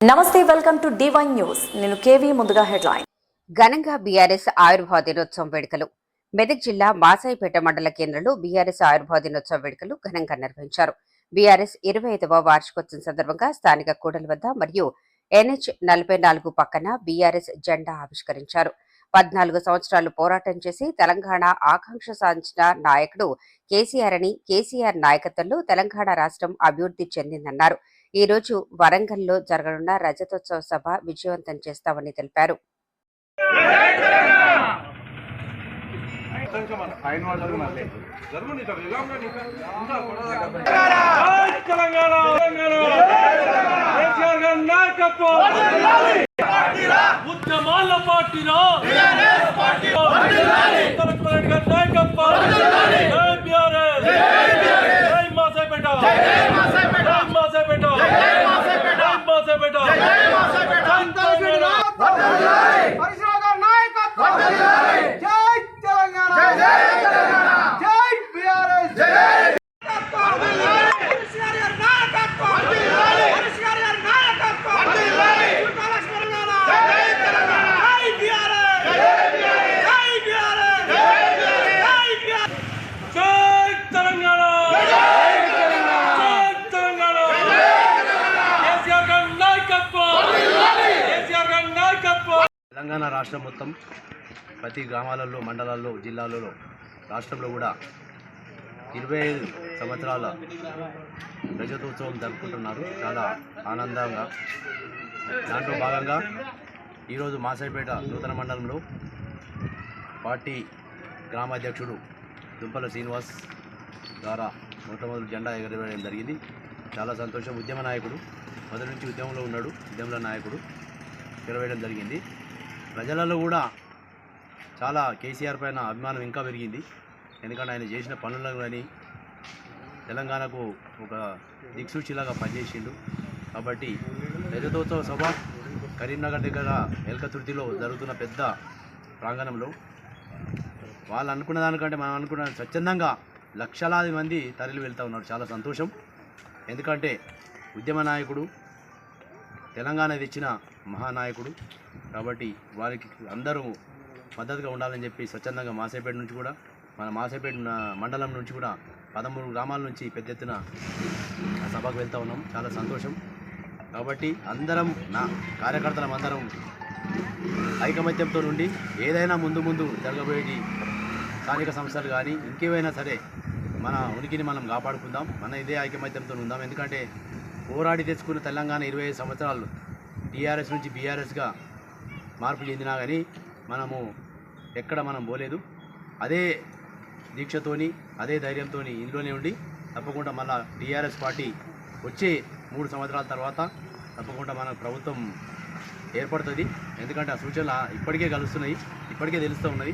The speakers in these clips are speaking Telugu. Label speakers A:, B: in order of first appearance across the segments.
A: నమస్తే వెల్కమ్ టు డివైన్ న్యూస్ నేను కేవీ ముందుగా హెడ్లైన్.
B: ఘనంగా బీఆర్ఎస్ ఆయుర్వేద దినోత్సవం వేడుకలు. మెదక్ జిల్లా మాసాయిపేట మండల కేంద్రంలో బీఆర్ఎస్ ఆయుర్వేద దినోత్సవ వేడుకలు ఘనంగా నిర్వహించారు. బీఆర్ఎస్ ఇరవై ఐదవ వార్షికోత్సవం సందర్భంగా స్థానిక కూడలి వద్ద మరియు ఎన్హెచ్ నలభై నాలుగు పక్కన బీఆర్ఎస్ జెండా ఆవిష్కరించారు. పద్నాలుగు సంవత్సరాలు పోరాటం చేసి తెలంగాణ ఆకాంక్ష సాధించిన నాయకుడు కేసీఆర్ అని కేసీఆర్ నాయకత్వంలో తెలంగాణ రాష్ట్రం అభివృద్ధి చెందిందన్నారు. ఈరోజు వరంగల్లో జరగనున్న రజతోత్సవ సభ విజయవంతం చేస్తామని తెలిపారు.
C: జై తెలంగాణ ఉద్యమాల పార్టీలో ఉత్తర నాయకత్వం జై బీఆర్ఎస్ జై మాసాయిపేట జై మాసాయిపేట జై మాసాయిపేట జై తెలంగాణ
D: పరిశ్రమ నాయకత్వం జై తెలంగాణ జై తెలంగాణ జై బీఆర్ఎస్ జై కేసీఆర్ గారి నాయకత్వం కేసీఆర్ గారి నాయకత్వం చుట్టాల తెలంగాణ జై తెలంగాణ జై బీఆర్ఎస్ జై బీఆర్ఎస్ జై బీఆర్ఎస్
C: జై తెలంగాణ జై తెలంగాణ కేసీఆర్ గారి నాయకత్వం కేసీఆర్ గారి నాయకత్వం
E: తెలంగాణ రాష్ట్రం మొత్తం ప్రతి గ్రామాలలో మండలాల్లో జిల్లాలలో రాష్ట్రంలో కూడా ఇరవై ఐదు సంవత్సరాల రజతోత్సవం జరుపుకుంటున్నారు. చాలా ఆనందంగా దాంట్లో భాగంగా ఈరోజు మాసైపేట నూతన మండలంలో పార్టీ గ్రామాధ్యక్షుడు దుంపల శ్రీనివాస్ ద్వారా మొట్టమొదటి జెండా ఎగరవేయడం జరిగింది. చాలా సంతోషం. ఉద్యమ నాయకుడు మొదటి నుంచి ఉద్యమంలో ఉన్నాడు. ఉద్యమంలో నాయకుడు ఎగరవేయడం జరిగింది. ప్రజలలో కూడా చాలా కేసీఆర్ పైన అభిమానం ఇంకా పెరిగింది. ఎందుకంటే ఆయన చేసిన పనులను కానీ తెలంగాణకు ఒక దిక్సూచిలాగా పనిచేసిండు. కాబట్టి రజతోత్సవ సభ కరీంనగర్ దగ్గర ఎల్కతుర్తిలో జరుగుతున్న పెద్ద ప్రాంగణంలో వాళ్ళు అనుకున్న దానికంటే మనం అనుకున్న స్వచ్ఛందంగా లక్షలాది మంది తరలి వెళ్తూ ఉన్నారు. చాలా సంతోషం. ఎందుకంటే ఉద్యమ నాయకుడు తెలంగాణ తెచ్చిన మహానాయకుడు. కాబట్టి వారికి అందరూ మద్దతుగా ఉండాలని చెప్పి స్వచ్ఛందంగా మాసేపేట నుంచి కూడా మన మాసేపేట మండలం నుంచి కూడా పదమూడు గ్రామాల నుంచి పెద్ద ఎత్తున సభకు వెళ్తూ ఉన్నాం. చాలా సంతోషం. కాబట్టి అందరం నా కార్యకర్తలం అందరం ఐకమత్యంతో నుండి ఏదైనా ముందు ముందు జరగబోయేది స్థానిక సంస్థలు కానీ ఇంకేమైనా సరే మన ఉనికిని మనం కాపాడుకుందాం. మన ఇదే ఐకమత్యంతో ఉందాం. ఎందుకంటే పోరాడి తెచ్చుకున్న తెలంగాణ ఇరవై ఐదు సంవత్సరాలు టీఆర్ఎస్ నుంచి బీఆర్ఎస్గా మార్పు చెందినా కానీ మనము ఎక్కడ మనం పోలేదు. అదే దీక్షతోని అదే ధైర్యంతో ఇందులోనే ఉండి తప్పకుండా మళ్ళా టీఆర్ఎస్ పార్టీ వచ్చే మూడు సంవత్సరాల తర్వాత తప్పకుండా మన ప్రభుత్వం ఏర్పడుతుంది. ఎందుకంటే ఆ సూచనలు ఇప్పటికే కలుస్తున్నాయి ఇప్పటికే తెలుస్తూ ఉన్నది.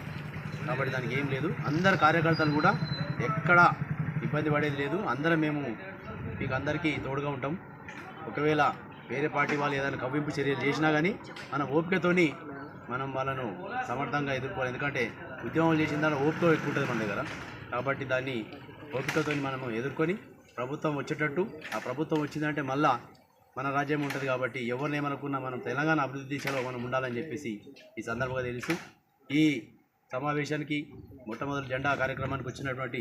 E: కాబట్టి దానికి ఏం లేదు. అందరు కార్యకర్తలు కూడా ఎక్కడ ఇబ్బంది పడేది లేదు. అందరం మేము మీకు అందరికీ తోడుగా ఉంటాం. ఒకవేళ వేరే పార్టీ వాళ్ళు ఏదైనా కవ్వింపు చర్యలు చేసినా కానీ మన ఓపికతోని మనం వాళ్ళను సమర్థంగా ఎదుర్కోవాలి. ఎందుకంటే ఉద్యమం చేసిన దాని ఓపిక ఎక్కువ ఉంటుంది మన దగ్గర. కాబట్టి దాన్ని ఓపికతో మనము ఎదుర్కొని ప్రభుత్వం వచ్చేటట్టు ఆ ప్రభుత్వం వచ్చిందంటే మళ్ళా మన రాజ్యం ఉంటుంది కాబట్టి ఎవరిని ఏమనుకున్నా మనం తెలంగాణ అభివృద్ధి దిశలో మనం ఉండాలని చెప్పేసి ఈ సందర్భంగా తెలుసు ఈ సమావేశానికి మొట్టమొదటి జెండా కార్యక్రమానికి వచ్చినటువంటి